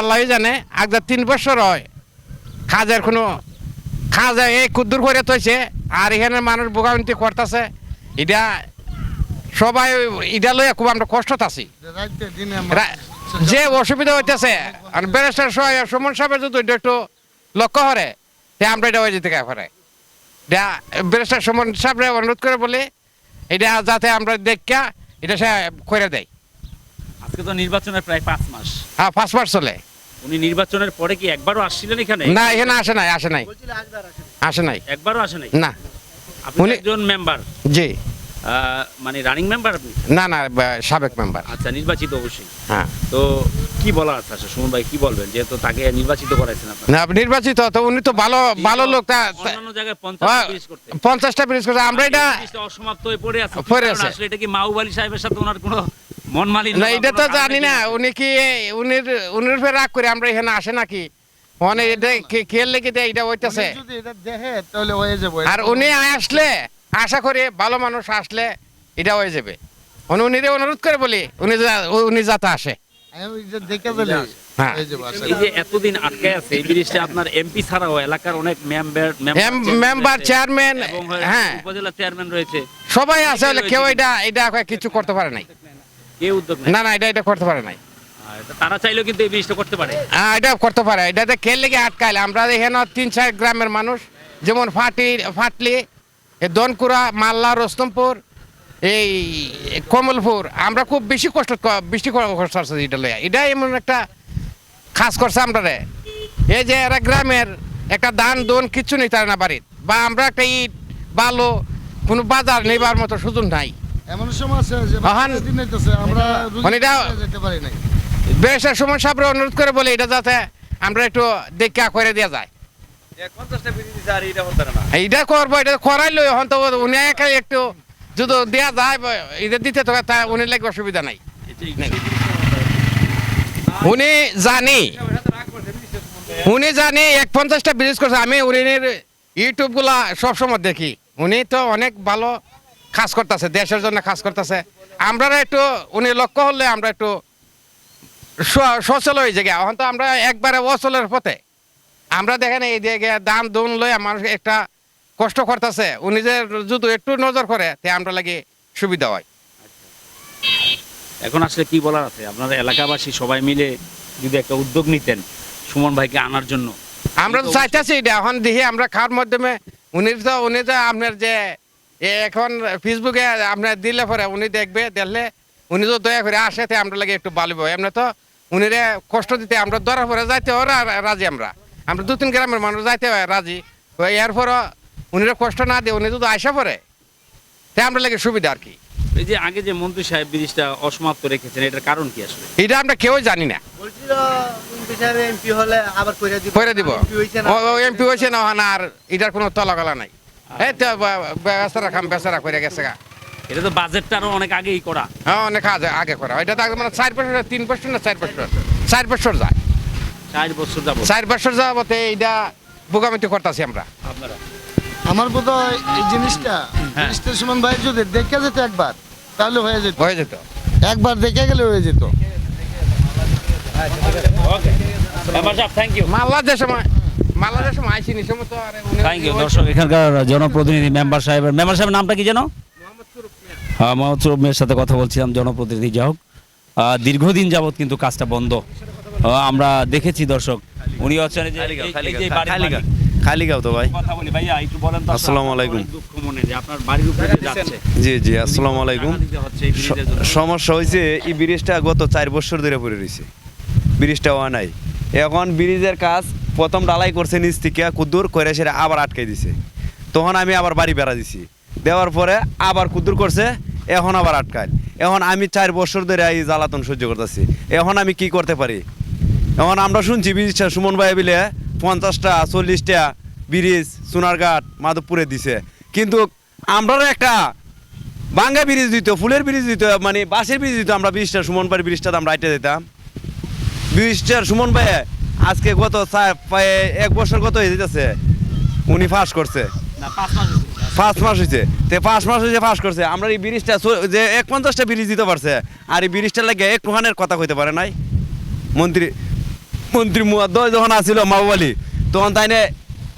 আল্লাহ জানে আগের তিন বছর হয় খাজের কোনো খাজা এই কুদ্দুর করে তৈছে আর এখানে মানুষ বোগান্তি করতেছে। এটা সবাই এটা লইয়া খুব আমরা কষ্টত আছি। যে অসুবিধা হইতেছে আর ব্যারিস্টার সুমন সাহেবের যদি এটা একটু লক্ষ্য করে তে আমরা এটা হয়ে যেতে পারে। এটা ব্যারিস্টার সুমন সাহেবরে অনুরোধ করে বলি এটা যাতে আমরা দেখা এটা সে করে দেয়। আজকে তো নির্বাচনের প্রায় পাঁচ মাস। হ্যাঁ পাঁচ মাস চলে। উনি নির্বাচনের পরে কি একবারও আসছিলেন এখানে? না এখানে আসে নাই আসে নাই। আসে নাই। একবারও আসে নাই? না। আপনি একজন মেম্বার জি। মানে রানিং মেম্বার আপনি? না না সাবেক মেম্বার আচ্ছা নির্বাচিত অবশ্যই। হ্যাঁ। তো কি বলার আছে? আচ্ছা সুমন ভাই কি বলবেন? যেহেতু তাকে নির্বাচিত করাইছেন আপনার। না নির্বাচিত তো উনি তো ভালো ভালো লোক তা অন্যান্য জায়গায় হ্যাঁ, পঞ্চাশ ব্রিজ করতে। পঞ্চাশটা ব্রিজ করছে আমরা এটা অসমাপ্ত হয়ে পড়ে আছে। পড়ে আছে। আসলে এটা কি মাউবালি সাহেবের সাথে ওনার কোনো মন না এটা তো জানি না। উনি কি উনির উনির ফের রাগ করে আমরা এখানে আসে নাকি? মানে এটা লেগে দেয় এটা হইতেছে। যদি এটা দেখে তাহলে হয়ে যাবে। আর উনি আসলে আশা করি ভালো মানুষ আসলে এটা হয়ে যাবে। উনি উনিরে অনুরোধ করে বলি উনি উনি যাতে আসে। দেখে হ্যাঁ। হয়ে। যাবে আশা এই যে এতদিন আটকে আছে এই ব্রিজটা আপনার এমপি ছাড়াও এলাকার অনেক মেম্বার মেম্বার চেয়ারম্যান হ্যাঁ উপজেলা চেয়ারম্যান রয়েছে। সবাই আছে কেউ এটা এটা কিছু করতে পারে নাই। উদ্যোগ না না এটা এটা করতে পারে নাই। আর তারা চাইলেও কিন্তু এই ব্রিজটা করতে পারে। হ্যাঁ, এটা করতে পারে। এটাতে কে লেগে আটকাইলে? আমরা এখানে তিন চার গ্রামের মানুষ। যেমন ফাটি ফাটলি দনকুড়া মাল্লা রস্তমপুর এই কমলপুর। আমরা খুব বেশি কষ্ট বেশি কষ্ট আছে এটা লইয়া। এটা এমন একটা খাস করছে আমরা এই যে এরা গ্রামের একটা দান দোন কিচ্ছু নেই তার না বাড়ির। বা আমরা একটা ইট বালো কোনো বাজার নেবার মতো সুযোগ নাই। এমন সময় আছে যে দিন হইতেছে আমরা মানে এটা- যেতে পারি নাই। বেরেস্টার সুমন সাহেবরে অনুরোধ করে বলে এটা যাতে আমরা একটু দেখা করে দেওয়া যায়। এইটা করব এটা করাইলো এখন তো উনি একা একটু যদি দেওয়া যায় এটা দিতে তো তা উনি লাগে অসুবিধা নাই। উনি জানি উনি জানি এক পঞ্চাশটা ব্রিজ করছে আমি উনির ইউটিউবগুলা সবসময় দেখি। উনি তো অনেক ভালো কাজ করতেছে দেশের জন্য কাজ করতেছে। আমরা একটু উনি লক্ষ্য হলে আমরা একটু সচল হয়ে যায় এখন তো আমরা একবারে অচলের পথে। আমরা দেখেন এই যে গে- দান দুন লই মানুষ একটা কষ্ট করতেছে উনি যে যদি একটু নজর করে তে আমরা লাগে সুবিধা হয়। এখন আসলে কি বলার আছে? আপনারা এলাকাবাসী সবাই মিলে যদি একটা উদ্যোগ নিতেন সুমন ভাইকে আনার জন্য। আমরা তো চাইতেছি এটা। এখন দেখি আমরা খাওয়ার মাধ্যমে উনি তো উনি তো আপনার যে এখন ফেসবুকে আপনার দিলে পরে উনি দেখবে দেখলে উনি তো দয়া করে আসে আমরা লাগে একটু ভালো এমনি তো উনিরে কষ্ট দিতে আমরা ধরার পরে যাইতে ওরা রাজি আমরা। আমরা দু তিন গ্রামের মানুষ যাইতে হয় রাজি। ওই এরপর উনিরে কষ্ট না দিয়ে উনি যদি আসা পরে তে আমরা লাগে সুবিধা আর কি। এই যে আগে যে মন্ত্রী সাহেব ব্রিজটা অসমাপ্ত রেখেছেন এটার কারণ কি আসলে? এটা আমরা কেউ জানি না। এমপি হলে আবার কইরা দিব। করে দিব। এমপি হইছে না ও এমপি হয়েছে না আর এটার কোনো তলাগলা নাই। এই তো বেচারা খাম বেচারা করে গেছে গা। এটা তো বাজেটটা আরও অনেক আগেই করা। হ্যাঁ অনেক আগে আগে করা। এটা তো আগে মানে চার বছর তিন বছর না চার বছর? চার বছর যায়। চার বছর যাব চার বছর যাবতে এইটা বোকামিতি করতেছি আমরা। আপনারা। আমার বোধ হয় এই জিনিসটা হ্যাঁ। জিনিসটা সুমন ভাই যদি দেখে যেত একবার তাহলে হয়ে যেত। হয়ে যেত। একবার দেখে গেলে হয়ে যেত। ওকে থ্যাংক ইউ মাল্লা যে সময় থ্যাংক ইউ দর্শক এখানকার জনপ্রতিনিধি মেম্বার সাহেবের মেম্বার সাহেবের নামটা কি যেন? হ্যাঁ মোহাম্মদ সুরুপ মেয়ের সাথে কথা বলছিলাম জনপ্রতিনিধি যা হোক। দীর্ঘদিন যাবত কিন্তু কাজটা বন্ধ। আমরা দেখেছি দর্শক উনি হচ্ছেন। খালিগাঁও তো ভাই। কথা বলি ভাইয়া একটু বলেন তো আসসালামু আলাইকুম। দুঃখ মনে যে আপনার বাড়ির উপরে যাচ্ছে। জি জি আসসালামু আলাইকুম। সমস্যা হয়েছে এই ব্রিজটা গত চার বছর ধরে পড়ে রয়েছে। ব্রিজটা নাই। এখন ব্রিজের কাজ প্রথম ডালাই করছে নিচ থেকে, কুদ্দুর করে সেটা আবার আটকে দিছে। তখন আমি আবার বাড়ি বেড়া দিছি। দেওয়ার পরে আবার কুদ্দুর করছে, এখন আবার আটকায়। এখন আমি চার বছর ধরে এই জ্বালাতন সহ্য করতেছি। এখন আমি কি করতে পারি? এখন আমরা শুনছি ব্রিজটা সুমন ভাই বিলে পঞ্চাশটা, চল্লিশটা ব্রিজ সোনারঘাট, মাধবপুরে দিছে। কিন্তু আমরাও একটা বাঙ্গা ব্রিজ দিত, ফুলের ব্রিজ দিত মানে বাঁশের ব্রিজ দিত, আমরা ব্রিজটা সুমন ভাই ব্রিজটা আমরা আইটে দিতাম। ব্রিজটার সুমন ভাই আজকে গত এক বছর কত হয়ে যেতেছে? উনি ফাঁস করছে। পাঁচ মাস হয়েছে। তে পাঁচ মাস হয়েছে পাস করছে। আমরা এই ব্রিজটা যে এক পঞ্চাশটা ব্রিজ দিতে পারছে আর এই ব্রিজটা লাগে একটুখানের কথা কইতে পারে নাই। মন্ত্রী মন্ত্রী মুয়াদ্দ যখন আসিল মাহবালি তখন তাইনে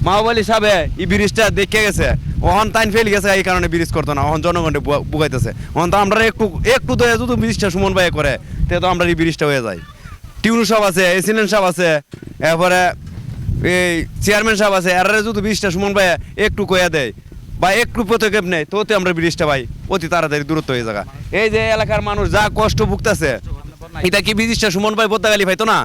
মাহবালি সাহেবে এই ব্রিজটা দেখে গেছে। ওহন তাইন ফেল গেছে এই কারণে ব্রিজ করতো না। ওহন জনগণে বুকাইতেছে ওহন তো আমরা একটু একটু দয়া যদি ব্রিজটা সুমন ভাই করে তে তো আমরা এই ব্রিজটা হয়ে যায় টিউনু সাহেব আছে, এসিনেন সাহেব আছে, এরপরে এই চেয়ারম্যান সাহেব আছে, এরা যদি ব্রিজটা সুমন ভাই একটু কয়া দেয়, বা একটু পদক্ষেপ নেয় তোতে আমরা ব্রিজটা ভাই অতি তাড়াতাড়ি দূরত্ব হয়ে যাগা। এই যে এলাকার মানুষ যা কষ্ট ভুগতেছে, এটা কি ব্রিজটা সুমন ভাই বদ্দাগালি পাইতো না?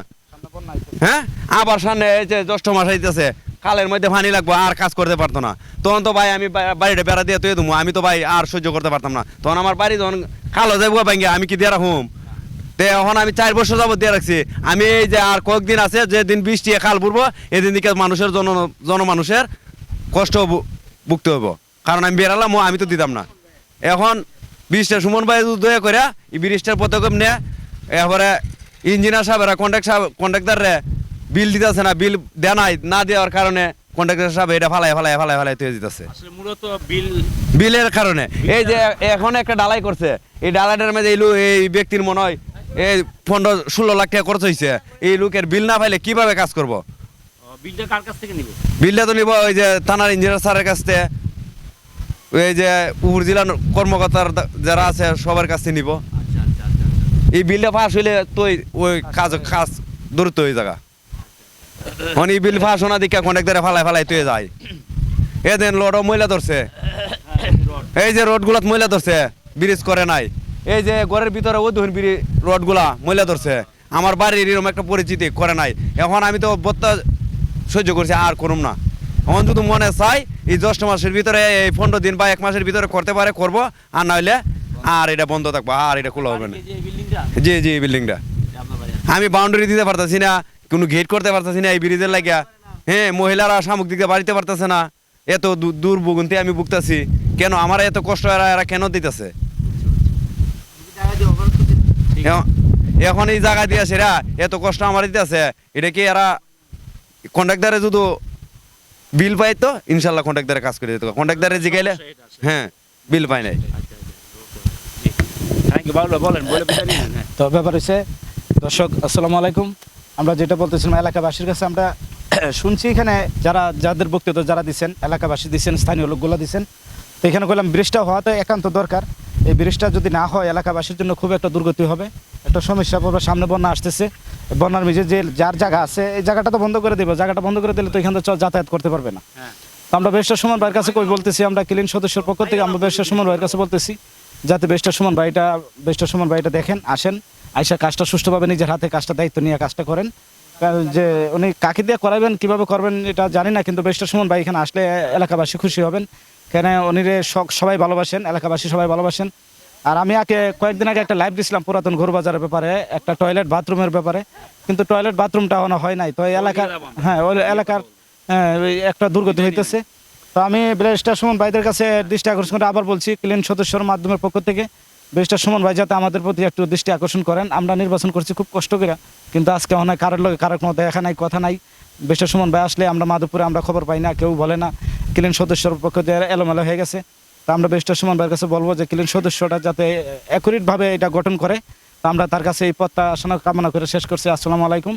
হ্যাঁ? আবার সামনে এই যে জ্যৈষ্ঠ মাস আইতেছে খালের মধ্যে পানি লাগবো, আর কাজ করতে পারতো না। তখন তো ভাই আমি বাড়িটা বেড়া দিয়ে তুই দেবো আমি তো ভাই আর সহ্য করতে পারতাম না। তখন আমার বাড়ি যখন খালো যাব ভাঙ্গে, আমি কি দিয়ে রাখুম? তে এখন আমি চার বছর যাবত দিয়ে রাখছি। আমি এই যে আর কয়েকদিন আছে যে দিন বৃষ্টি খাল বুড়বো এদিন দিকে মানুষের জন জনমানুষের কষ্ট ভুগতে হইব। কারণ আমি বেরালাম আমি তো দিতাম না। এখন ব্রিজটা সুমন ভাই দয়া করে এই ব্রিজটার পদক্ষেপ নেয় এরপরে ইঞ্জিনিয়ার সাহেবেরা কন্ট্রাক্ট সাহেব কন্ট্রাক্টারে বিল দিতেছে না বিল দেয় নাই না দেওয়ার কারণে কন্ট্রাক্টর সাহেব এটা ফালাই ফালাই ফালাই ফালাই তুই দিতেছে। মূলত বিল বিলের কারণে। এই যে এখন একটা ডালাই করছে। এই ডালাইটার মধ্যে এই ব্যক্তির মনে হয় এই পনেরো ষোলো লাখ টাকা খরচ হয়েছে এই লোকের বিল না পাইলে কীভাবে কাজ করব? বিলটা কার কাছ থেকে নিবে? বিলটা তো নিব ওই যে থানার ইঞ্জিনিয়ার স্যারের কাছ থেকে। ওই যে উপর জেলার কর্মকর্তার যারা আছে সবার কাছ থেকে নিব। আচ্ছা আচ্ছা আচ্ছা এই বিলটা ফাঁস হইলে তো ওই কাজ কাজ দূরত্ব হয়ে জায়গা মানে এই বিল ফাঁস হোনা দিকে কন্ট্রাক্টারে ফালাই ফালাই তুই যায়। এদিন লোডও ময়লা ধরছে। এই যে রোডগুলাত ময়লা ধরছে ব্রিজ করে নাই। এই যে ঘরের ভিতরে ওই দেখুন ব্রিজ রোডগুলা ময়লা ধরছে আমার বাড়ির এরকম একটা পরিচিতি করে নাই। এখন আমি তো বত্তা সহ্য করছি আর করুম না। এখন যদি মনে চাই এই জ্যৈষ্ঠ মাসের ভিতরে এই পনেরো দিন বা এক মাসের ভিতরে করতে পারে করব আর নইলে আর এটা বন্ধ থাকব আর এটা খোলা হবে না। জি জি এই বিল্ডিংটা আমি বাউন্ডারি দিতে পারতাছি না কোনো গেট করতে পারতাছি না এই ব্রিজের লাগিয়া। হ্যাঁ মহিলারা শামুক দিকে বাড়িতে পারতেছে না। এত দূর ভুগন্তি আমি ভুগতাছি। কেন? আমার এত কষ্ট এরা এরা কেন দিতেছে? এখন- এখন এই জায়গা দিয়ে সেরা এত কষ্ট আমার দিতেছে এটা কি এরা কন্ট্রাক্টারে যদি বিল পাই তো? ইনশাল্লাহ কন্ট্রাক্টারে কাজ করে দিত কন্ট্রাক্টারে জিগাইলে হ্যাঁ বিল পাই নাই। থ্যাংক ইউ বলেন বলে বুঝে নিন হ্যাঁ তো ব্যাপার হচ্ছে দর্শক আসসালামু আলাইকুম। আমরা যেটা বলতেছিলাম এলাকাবাসীর কাছে আমরা শুনছি এখানে যারা যাদের বক্তব্য যারা দিচ্ছেন এলাকাবাসী দিচ্ছেন স্থানীয় লোকগুলো দিচ্ছেন তো এখানে বললাম ব্রিজটা হওয়া তো একান্ত দরকার। এই ব্রিজটা যদি না হয় এলাকাবাসীর জন্য খুব একটা দুর্গতি হবে। একটা সমস্যা পড়বে সামনে বন্যা আসতেছে। বন্যার মিজে যে যার জায়গা আছে এই জায়গাটা তো বন্ধ করে দেবো। জায়গাটা বন্ধ করে দিলে তো এখান থেকে যাতায়াত করতে পারবে না। হ্যাঁ। তো আমরা বেশটা সুমন ভাইয়ের কাছে কই বলতেছি আমরা ক্লিন সদস্যের পক্ষ থেকে আমরা বেশটা সুমন ভাইয়ের কাছে বলতেছি যাতে বেশটা সুমন ভাইটা বেশটা সুমন ভাইটা দেখেন আসেন আইসা কাজটা সুষ্ঠুভাবে নিজের হাতে কাজটা দায়িত্ব নিয়ে কাজটা করেন। যে উনি কাকে দিয়ে করাবেন কীভাবে করবেন এটা জানি না কিন্তু বেশটা সুমন ভাই এখানে আসলে এলাকাবাসী খুশি হবেন। কেন উনি রে সব- সবাই ভালোবাসেন এলাকাবাসী সবাই ভালোবাসেন। আর আমি আগে কয়েকদিন আগে একটা লাইভ দিছিলাম পুরাতন ঘোর বাজারের ব্যাপারে একটা টয়লেট বাথরুমের ব্যাপারে। কিন্তু টয়লেট বাথরুমটা এখনও হয় নাই। তো এই এলাকার হ্যাঁ ওই এলাকার হ্যাঁ, একটা দুর্গতি হইতেছে। তো আমি ব্রেস্টার সুমন ভাইদের কাছে দৃষ্টি আকর্ষণ করে আবার বলছি ক্লিন সদস্যর মাধ্যমের পক্ষ থেকে ব্রেস্টার সুমন ভাই যাতে আমাদের প্রতি একটু দৃষ্টি আকর্ষণ করেন। আমরা নির্বাচন করছি খুব কষ্ট করে কিন্তু আজকে অনেক কারোর লোক কারোর কোনো দেখা নাই কথা নাই। ব্রেস্টার সুমন ভাই আসলে আমরা মাধবপুরে আমরা খবর পাই না, কেউ বলে না। ক্লিন সদস্যর পক্ষ দিয়ে এলোমেলো হয়ে গেছে। তা আমরা বেশটা সুমন ভাইয়ের কাছে বলব যে, ক্লিন সদস্যটা যাতে অ্যাকুরেটভাবে এটা গঠন করে। তা আমরা তার কাছে এই প্রত্যাশনা কামনা করে শেষ করছি। আসসালামু আলাইকুম।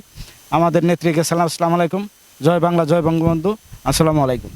আমাদের নেত্রীকে সালাম, আসসালামু আলাইকুম। জয় বাংলা, জয় বঙ্গবন্ধু। আসসালামু আলাইকুম।